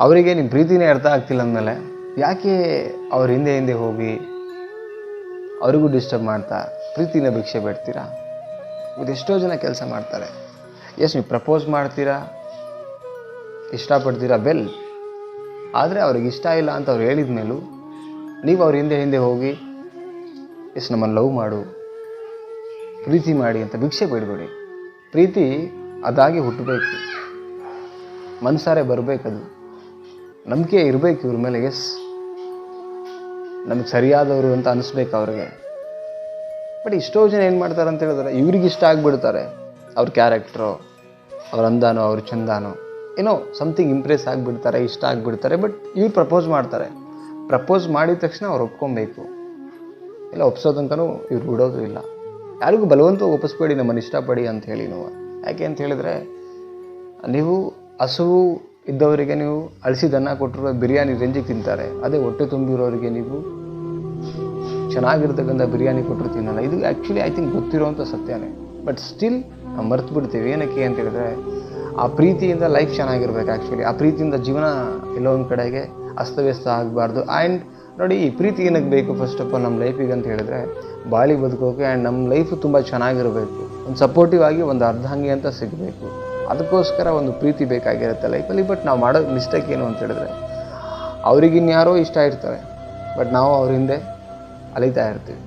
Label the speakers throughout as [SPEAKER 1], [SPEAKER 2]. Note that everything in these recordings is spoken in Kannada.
[SPEAKER 1] ಅವರಿಗೆ ನಿಮ್ಮ ಪ್ರೀತಿನೇ ಅರ್ಥ ಆಗ್ತಿಲ್ಲ ಅಂದಮೇಲೆ ಯಾಕೆ ಅವ್ರ ಹಿಂದೆ ಹಿಂದೆ ಹೋಗಿ ಅವರಿಗೂ ಡಿಸ್ಟರ್ಬ್ ಮಾಡ್ತಾ ಪ್ರೀತಿನ ಭಿಕ್ಷೆ ಬಿಡ್ತೀರಾ? ಇದೆಷ್ಟೋ ಜನ ಕೆಲಸ ಮಾಡ್ತಾರೆ. ಎಸ್, ನೀವು ಪ್ರಪೋಸ್ ಮಾಡ್ತೀರಾ? ಇಷ್ಟಪಡ್ತೀರಾ? ಬೆಲ್. ಆದರೆ ಅವ್ರಿಗೆ ಇಷ್ಟ ಇಲ್ಲ ಅಂತ ಅವ್ರು ಹೇಳಿದ ಮೇಲೂ ನೀವು ಅವ್ರ ಹಿಂದೆ ಹಿಂದೆ ಹೋಗಿ, ಎಸ್ ನಮ್ಮನ್ನು ಲವ್ ಮಾಡು, ಪ್ರೀತಿ ಮಾಡಿ ಅಂತ ಭಿಕ್ಷೆ ಬೇಡಬೇಡಿ. ಪ್ರೀತಿ ಅದಾಗಿ ಹುಟ್ಟಬೇಕು. ಮನಸಾರೆ ಬರಬೇಕದು. ನಂಬಿಕೆ ಇರಬೇಕು ಇವ್ರ ಮೇಲೆ ಎಸ್ ನಮಗೆ ಸರಿಯಾದವರು ಅಂತ ಅನಿಸ್ಬೇಕು ಅವ್ರಿಗೆ. ಬಟ್ ಇಷ್ಟೋ ಜನ ಏನು ಮಾಡ್ತಾರೆ ಅಂತ ಹೇಳಿದ್ರೆ, ಇವ್ರಿಗೆ ಇಷ್ಟ ಆಗಿಬಿಡ್ತಾರೆ. ಅವ್ರ ಕ್ಯಾರೆಕ್ಟ್ರು ಅವ್ರ ಅಂದಾನೋ, ಅವ್ರ ಚಂದಾನೋ. ಏನೋ ಸಮಥಿಂಗ್ ಇಂಪ್ರೆಸ್ ಆಗಿಬಿಡ್ತಾರೆ, ಇಷ್ಟ ಆಗಿಬಿಡ್ತಾರೆ ಬಟ್ ಇವ್ರು ಪ್ರಪೋಸ್ ಮಾಡ್ತಾರೆ. ಪ್ರಪೋಸ್ ಮಾಡಿದ ತಕ್ಷಣ ಅವ್ರು ಒಪ್ಕೊಬೇಕು. ಇಲ್ಲ ಒಪ್ಸೋ ತನಕನೂ ಇವ್ರು ಬಿಡೋದು ಇಲ್ಲ. ಯಾರಿಗೂ ಬಲವಂತ ಒಪ್ಪಿಸ್ಬೇಡಿ, ನಮ್ಮನ್ನು ಇಷ್ಟಪಡಿ ಅಂತ ಹೇಳಿ ನಾವು. ಯಾಕೆ ಅಂತ ಹೇಳಿದ್ರೆ, ನೀವು ಹಸುವು ಇದ್ದವರಿಗೆ ನೀವು ಅಳಿಸಿದನ್ನ ಕೊಟ್ಟಿರೋ ಬಿರಿಯಾನಿ ರೇಂಜಿಗೆ ತಿಂತಾರೆ, ಅದೇ ಹೊಟ್ಟೆ ತುಂಬಿರೋರಿಗೆ ನೀವು ಚೆನ್ನಾಗಿರ್ತಕ್ಕಂಥ ಬಿರಿಯಾನಿ ಕೊಟ್ಟರು ತಿನ್ನಲ್ಲ. ಇದು ಆ್ಯಕ್ಚುಲಿ ಐ ಥಿಂಕ್ ಗೊತ್ತಿರೋವಂಥ ಸತ್ಯನೇ. ಬಟ್ ಸ್ಟಿಲ್ ನಾವು ಮರ್ತು ಬಿಡ್ತೀವಿ. ಏನಕ್ಕೆ ಅಂತ ಹೇಳಿದ್ರೆ, ಆ ಪ್ರೀತಿಯಿಂದ ಲೈಫ್ ಚೆನ್ನಾಗಿರ್ಬೇಕು ಆ್ಯಕ್ಚುಲಿ ಆ ಪ್ರೀತಿಯಿಂದ ಜೀವನ ಎಲ್ಲೋ ಒಂದು ಕಡೆಗೆ ಅಸ್ತವ್ಯಸ್ತ ಆಗಬಾರ್ದು. ಆ್ಯಂಡ್ ನೋಡಿ, ಈ ಪ್ರೀತಿ ಏನಕ್ಕೆ ಬೇಕು ಫಸ್ಟ್ ಆಫ್ ಆಲ್ ನಮ್ಮ ಲೈಫಿಗೆ ಅಂತ ಹೇಳಿದ್ರೆ ಬಾಳಿ ಬದುಕೋಕೆ ಆ್ಯಂಡ್ ನಮ್ಮ ಲೈಫು ತುಂಬ ಚೆನ್ನಾಗಿರಬೇಕು. ಒಂದು ಸಪೋರ್ಟಿವ್ ಆಗಿ ಒಂದು ಅರ್ಧಾಂಗಿ ಅಂತ ಸಿಗಬೇಕು. ಅದಕ್ಕೋಸ್ಕರ ಒಂದು ಪ್ರೀತಿ ಬೇಕಾಗಿರುತ್ತೆ ಲೈಫಲ್ಲಿ ಬಟ್ ನಾವು ಮಾಡೋ ಮಿಸ್ಟೇಕ್ ಏನು ಅಂತ ಹೇಳಿದ್ರೆ ಅವ್ರಿಗಿನ್ಯಾರೋ ಇಷ್ಟ ಇರ್ತಾರೆ ಬಟ್ ನಾವು ಅವ್ರ ಹಿಂದೆ ಅಲಿತಾ ಇರ್ತೀವಿ.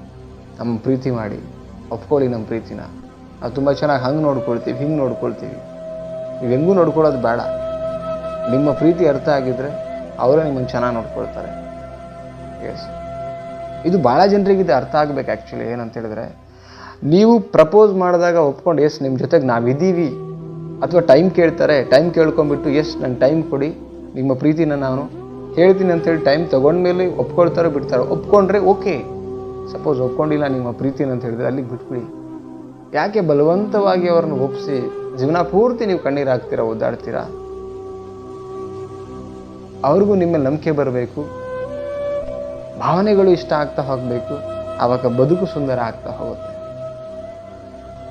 [SPEAKER 1] ನಮ್ಮ ಪ್ರೀತಿ ಮಾಡಿ, ಒಪ್ಕೊಳ್ಳಿ ನಮ್ಮ ಪ್ರೀತಿನ. ನಾವು ತುಂಬ ಚೆನ್ನಾಗಿ ಹಂಗೆ ನೋಡ್ಕೊಳ್ತೀವಿ, ಹಿಂಗೆ ನೋಡ್ಕೊಳ್ತೀವಿ. ನೀವು ಹೆಂಗೂ ನೋಡ್ಕೊಳ್ಳೋದು ಬೇಡ. ನಿಮ್ಮ ಪ್ರೀತಿ ಅರ್ಥ ಆಗಿದ್ರೆ ಅವರೇ ನಿಮ್ಮನ್ನು ಚೆನ್ನಾಗಿ ನೋಡ್ಕೊಳ್ತಾರೆ. ಎಸ್ ಇದು ಭಾಳ ಜನರಿಗಿದೆ ಅರ್ಥ ಆಗ್ಬೇಕು ಆ್ಯಕ್ಚುಲಿ ಏನಂತ ಹೇಳಿದ್ರೆ, ನೀವು ಪ್ರಪೋಸ್ ಮಾಡಿದಾಗ ಒಪ್ಕೊಂಡು ಎಸ್ ನಿಮ್ಮ ಜೊತೆಗೆ ನಾವಿದ್ದೀವಿ. ಅಥವಾ ಟೈಮ್ ಕೇಳ್ತಾರೆ ಟೈಮ್ ಕೇಳ್ಕೊಂಬಿಟ್ಟು ಎಸ್, ನಂಗೆ ಟೈಮ್ ಕೊಡಿ, ನಿಮ್ಮ ಪ್ರೀತಿನ ನಾನು ಹೇಳ್ತೀನಿ ಅಂತೇಳಿ ಟೈಮ್ ತೊಗೊಂಡ್ಮೇಲೆ ಒಪ್ಕೊಳ್ತಾರೋ, ಬಿಡ್ತಾರೋ. ಒಪ್ಕೊಂಡ್ರೆ ಓಕೆ. ಸಪೋಸ್ ಒಪ್ಕೊಂಡಿಲ್ಲ ನಿಮ್ಮ ಪ್ರೀತಿನ ಅಂತ ಹೇಳಿದ್ರೆ ಅಲ್ಲಿಗೆ ಬಿಟ್ಬಿಡಿ. ಯಾಕೆ ಬಲವಂತವಾಗಿ ಅವ್ರನ್ನ ಒಪ್ಪಿಸಿ ಜೀವನ ಪೂರ್ತಿ ನೀವು ಕಣ್ಣೀರು ಹಾಕ್ತೀರಾ, ಒದ್ದಾಡ್ತೀರಾ? ಅವ್ರಿಗೂ ನಿಮ್ಮ ನಂಬಿಕೆ ಬರಬೇಕು. ಭಾವನೆಗಳು ಇಷ್ಟ ಆಗ್ತಾ ಹೋಗಬೇಕು. ಆವಾಗ ಬದುಕು ಸುಂದರ ಆಗ್ತಾ ಹೋಗುತ್ತೆ.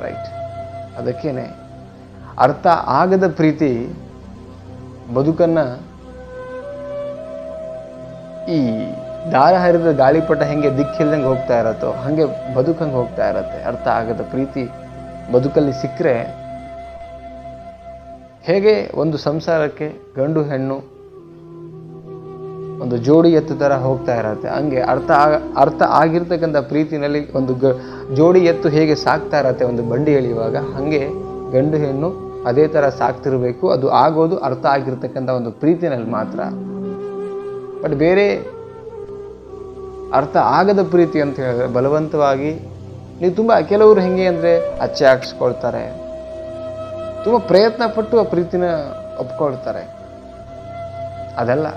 [SPEAKER 1] ರೈಟ್ ಅದಕ್ಕೇನೆ ಅರ್ಥ ಆಗದ ಪ್ರೀತಿ ಬದುಕನ್ನು ಈ ದಾರ ಹರಿದ ಗಾಳಿಪಟ ಹೆಂಗೆ ದಿಕ್ಕಿಲ್ದಂಗೆ ಹೋಗ್ತಾ ಇರತ್ತೋ, ಹಾಗೆ ಬದುಕಂಗೆ ಹೋಗ್ತಾ ಇರತ್ತೆ. ಅರ್ಥ ಆಗದ ಪ್ರೀತಿ ಬದುಕಲ್ಲಿ ಸಿಕ್ಕರೆ ಹೇಗೆ ಒಂದು ಸಂಸಾರಕ್ಕೆ ಗಂಡು ಹೆಣ್ಣು ಒಂದು ಜೋಡಿ ಎತ್ತು ಥರ ಹೋಗ್ತಾ ಇರತ್ತೆ. ಹಂಗೆ ಅರ್ಥ ಆಗ, ಅರ್ಥ ಆಗಿರ್ತಕ್ಕಂಥ ಪ್ರೀತಿನಲ್ಲಿ ಒಂದು ಗ, ಜೋಡಿ ಎತ್ತು ಹೇಗೆ ಸಾಕ್ತಾ ಇರತ್ತೆ ಒಂದು ಬಂಡಿ ಎಳೆಯುವಾಗ, ಹಾಗೆ ಗಂಡು ಹೆಣ್ಣು ಅದೇ ಥರ ಸಾಕ್ತಿರಬೇಕು. ಅದು ಆಗೋದು ಅರ್ಥ ಆಗಿರ್ತಕ್ಕಂಥ ಒಂದು ಪ್ರೀತಿನಲ್ಲಿ ಮಾತ್ರ. ಬಟ್ ಬೇರೆ ಅರ್ಥ ಆಗದ ಪ್ರೀತಿ ಅಂತ ಹೇಳಿದ್ರೆ ಬಲವಂತವಾಗಿ ನೀವು ತುಂಬ ಕೆಲವರು ಹೆಂಗೆ ಅಂದರೆ ಅಚ್ಚೆ ಹಾಕ್ಸ್ಕೊಳ್ತಾರೆ. ತುಂಬ ಪ್ರಯತ್ನ ಪಟ್ಟು ಆ ಪ್ರೀತಿನ ಒಪ್ಕೊಳ್ತಾರೆ. ಅದಲ್ಲ.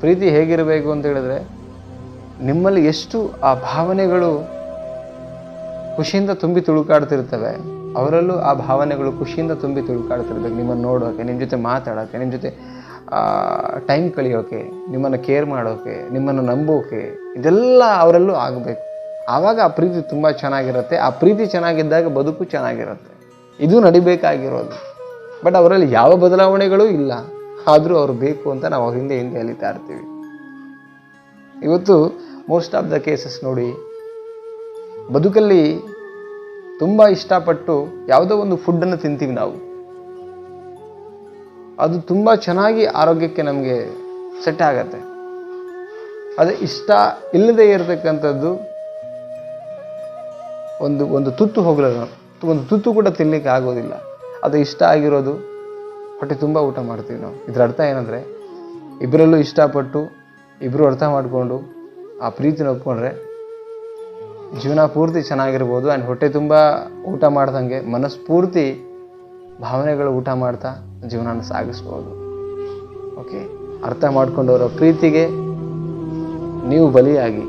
[SPEAKER 1] ಪ್ರೀತಿ ಹೇಗಿರಬೇಕು ಅಂತ ಹೇಳಿದ್ರೆ ನಿಮ್ಮಲ್ಲಿ ಎಷ್ಟು ಆ ಭಾವನೆಗಳು ಖುಷಿಯಿಂದ ತುಂಬಿ ತುಳುಕಾಡ್ತಿರ್ತವೆ. ಅವರಲ್ಲೂ ಆ ಭಾವನೆಗಳು ಖುಷಿಯಿಂದ ತುಂಬಿ ತುಳುಕಾಡ್ತಿರ್ಬೇಕು ನಿಮ್ಮನ್ನು ನೋಡೋಕೆ ನಿಮ್ಮ ಜೊತೆ ಮಾತಾಡೋಕೆ ನಿಮ್ಮ ಜೊತೆ ಟೈಮ್ ಕಳಿಯೋಕೆ, ನಿಮ್ಮನ್ನು ಕೇರ್ ಮಾಡೋಕೆ, ನಿಮ್ಮನ್ನು ನಂಬೋಕೆ, ಇದೆಲ್ಲ ಅವರಲ್ಲೂ ಆಗಬೇಕು. ಆವಾಗ ಆ ಪ್ರೀತಿ ತುಂಬ ಚೆನ್ನಾಗಿರುತ್ತೆ. ಆ ಪ್ರೀತಿ ಚೆನ್ನಾಗಿದ್ದಾಗ ಬದುಕು ಚೆನ್ನಾಗಿರುತ್ತೆ. ಇದು ನಡಿಬೇಕಾಗಿರೋದು. ಬಟ್ ಅವರಲ್ಲಿ ಯಾವ ಬದಲಾವಣೆಗಳೂ ಇಲ್ಲ. ಆದರೂ ಅವರು ಬೇಕು ಅಂತ ನಾವು ಹಿಂದೆ ಹಿಂದೆ ಅಲಿತಾ ಇರ್ತೀವಿ. ಇವತ್ತು ಮೋಸ್ಟ್ ಆಫ್ ದ ಕೇಸಸ್ ನೋಡಿ, ಬದುಕಲ್ಲಿ ತುಂಬ ಇಷ್ಟಪಟ್ಟು ಯಾವುದೋ ಒಂದು ಫುಡ್ಡನ್ನು ತಿಂತೀವಿ ನಾವು. ಅದು ತುಂಬ ಚೆನ್ನಾಗಿ ಆರೋಗ್ಯಕ್ಕೆ ನಮಗೆ ಸೆಟ್ ಆಗತ್ತೆ. ಅದು ಇಷ್ಟ ಇಲ್ಲದೆ ಇರತಕ್ಕಂಥದ್ದು ಒಂದು ಒಂದು ತುತ್ತು ಹೋಗಲ್ಲ ಒಂದು ತುತ್ತು ಕೂಡ ತಿನ್ನಲಿಕ್ಕೆ ಆಗೋದಿಲ್ಲ. ಅದು ಇಷ್ಟ ಆಗಿರೋದು ಹೊಟ್ಟೆ ತುಂಬ ಊಟ ಮಾಡ್ತೀವಿ ನಾವು. ಇದರ ಅರ್ಥ ಏನಂದರೆ ಇಬ್ಬರಲ್ಲೂ ಇಷ್ಟಪಟ್ಟು ಇಬ್ಬರು ಅರ್ಥ ಮಾಡಿಕೊಂಡು ಆ ಪ್ರೀತಿನ ಒಪ್ಕೊಂಡ್ರೆ ಜೀವನ ಪೂರ್ತಿ ಚೆನ್ನಾಗಿರ್ಬೋದು ಆ್ಯಂಡ್ ಹೊಟ್ಟೆ ತುಂಬ ಊಟ ಮಾಡ್ದಂಗೆ ಮನಸ್ಫೂರ್ತಿ ಭಾವನೆಗಳು ಊಟ ಮಾಡ್ತಾ ಜೀವನನ ಸಾಗಿಸ್ಬೋದು. ಓಕೆ ಅರ್ಥ ಮಾಡ್ಕೊಂಡವರ ಪ್ರೀತಿಗೆ ನೀವು ಬಲಿಯಾಗಿ.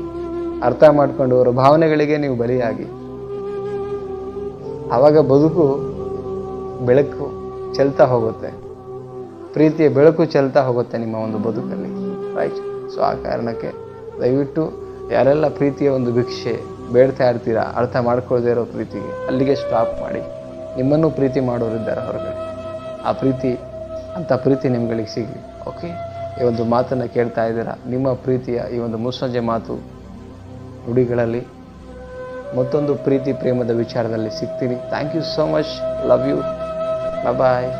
[SPEAKER 1] ಅರ್ಥ ಮಾಡ್ಕೊಂಡವರ ಭಾವನೆಗಳಿಗೆ ನೀವು ಬಲಿಯಾಗಿ. ಆವಾಗ ಬದುಕು ಬೆಳಕು ಚೆಲ್ತಾ ಹೋಗುತ್ತೆ. ಪ್ರೀತಿಯ ಬೆಳಕು ಚೆಲ್ತಾ ಹೋಗುತ್ತೆ ನಿಮ್ಮ ಒಂದು ಬದುಕಲ್ಲಿ. ರೈಟ್ ಸೊ ಆ ಕಾರಣಕ್ಕೆ ದಯವಿಟ್ಟು ಯಾರೆಲ್ಲ ಪ್ರೀತಿಯ ಒಂದು ಭಿಕ್ಷೆ ಬೇಡ್ತಾ ಇರ್ತೀರಾ, ಅರ್ಥ ಮಾಡ್ಕೊಳ್ಳದೇ ಇರೋ ಪ್ರೀತಿಗೆ ಅಲ್ಲಿಗೆ ಸ್ಟಾಪ್ ಮಾಡಿ. ನಿಮ್ಮನ್ನು ಪ್ರೀತಿ ಮಾಡೋರಿದ್ದಾರೆ ಹೊರಗಡೆ. ಆ ಪ್ರೀತಿ, ಅಂಥ ಪ್ರೀತಿ ನಿಮ್ಗಳಿಗೆ ಸಿಗಲಿ ಓಕೆ ಈ ಒಂದು ಮಾತನ್ನು ಕೇಳ್ತಾ ಇದ್ದೀರಾ? ನಿಮ್ಮ ಪ್ರೀತಿಯ ಈ ಒಂದು ಮುಸ್ಸಂಜೆ ಮಾತು ನುಡಿಗಳಲ್ಲಿ ಮತ್ತೊಂದು ಪ್ರೀತಿ ಪ್ರೇಮದ ವಿಚಾರದಲ್ಲಿ ಸಿಗ್ತೀನಿ. Thank you so much love you bye